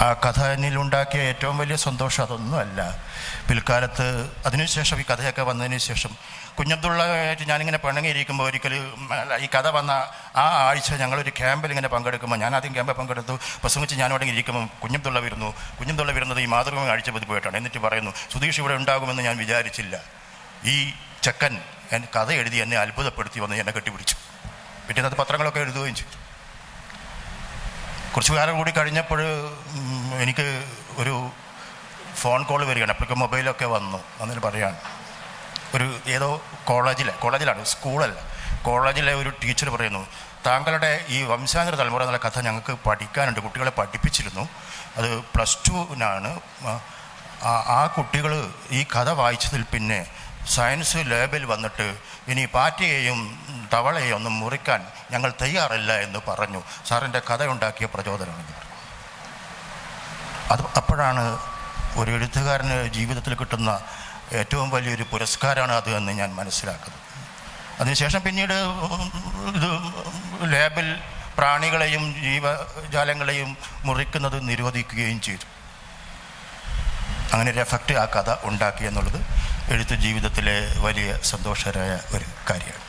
ആ കഥ എന്നിലുണ്ടാക്കിയ ഏറ്റവും വലിയ സന്തോഷം അതൊന്നുമല്ല. പിൽക്കാലത്ത് അതിനുശേഷം ഈ കഥയൊക്കെ വന്നതിന് ശേഷം കുഞ്ഞബ്ദുള്ളയായിട്ട് ഞാനിങ്ങനെ പിണങ്ങിയിരിക്കുമ്പോൾ ഒരിക്കൽ ഈ കഥ വന്ന ആ ആഴ്ച ഞങ്ങളൊരു ക്യാമ്പിൽ ഇങ്ങനെ പങ്കെടുക്കുമ്പോൾ ഞാൻ ആദ്യം ക്യാമ്പിൽ പങ്കെടുത്തു. പ്രസംഗിച്ച് ഞാനിവിടെ ഇരിക്കുമ്പോൾ കുഞ്ഞബ്ദുള്ള വരുന്നു. കുഞ്ഞബ്ദുള്ള വരുന്നത് ഈ മാതൃഭൂമി ആഴ്ച പോയിട്ടാണ് എന്നിട്ട് പറയുന്നു സുധീഷ് ഇവിടെ ഉണ്ടാകുമെന്ന് ഞാൻ വിചാരിച്ചില്ല. ഈ ചക്കൻ കഥ എഴുതി എന്നെ അത്ഭുതപ്പെടുത്തി വന്ന് എന്നെ കെട്ടിപ്പിടിച്ചു. പിറ്റേന്നത് പത്രങ്ങളൊക്കെ എഴുതുകയും ചെയ്തു. കുറച്ച് കാലം കൂടി കഴിഞ്ഞപ്പോൾ എനിക്ക് ഒരു ഫോൺ കോൾ വരികയാണ്. അപ്പോഴേക്കും മൊബൈലൊക്കെ വന്നു. എന്നിട്ട് പറയാണ് ഒരു ഏതോ കോളേജിലെ കോളേജിലാണ് സ്കൂളല്ല. കോളേജിലെ ഒരു ടീച്ചർ പറയുന്നു താങ്കളുടെ ഈ വംശാന്തര തലമുറ എന്നുള്ള കഥ ഞങ്ങൾക്ക് പഠിക്കാനുണ്ട്. കുട്ടികളെ പഠിപ്പിച്ചിരുന്നു. അത് പ്ലസ് ടുവിനാണ് ആ കുട്ടികൾ ഈ കഥ വായിച്ചതിൽ പിന്നെ സയൻസ് ലേബിൽ വന്നിട്ട് ഇനി പാറ്റയെയും തവളയെയും ഒന്നും മുറിക്കാൻ ഞങ്ങൾ തയ്യാറല്ല എന്ന് പറഞ്ഞു. സാറിന്റെ കഥ ഉണ്ടാക്കിയ പ്രചോദനമെന്ന് പറഞ്ഞു അത് അപ്പോഴാണ് ഒരു എഴുത്തുകാരന് ജീവിതത്തിൽ കിട്ടുന്ന ഏറ്റവും വലിയൊരു പുരസ്കാരമാണ് അത് എന്ന് ഞാൻ മനസ്സിലാക്കുന്നത്. അതിനുശേഷം പിന്നീട് ഇത് ലേബിൽ പ്രാണികളെയും ജീവജാലങ്ങളെയും മുറിക്കുന്നത് നിരോധിക്കുകയും ചെയ്തു. അങ്ങനെ ഒരു എഫക്റ്റ് ആ കഥ ഉണ്ടാക്കി എന്നുള്ളത് എഴുത്ത് ജീവിതത്തിലെ വലിയ സന്തോഷകരമായ ഒരു കാര്യമാണ്.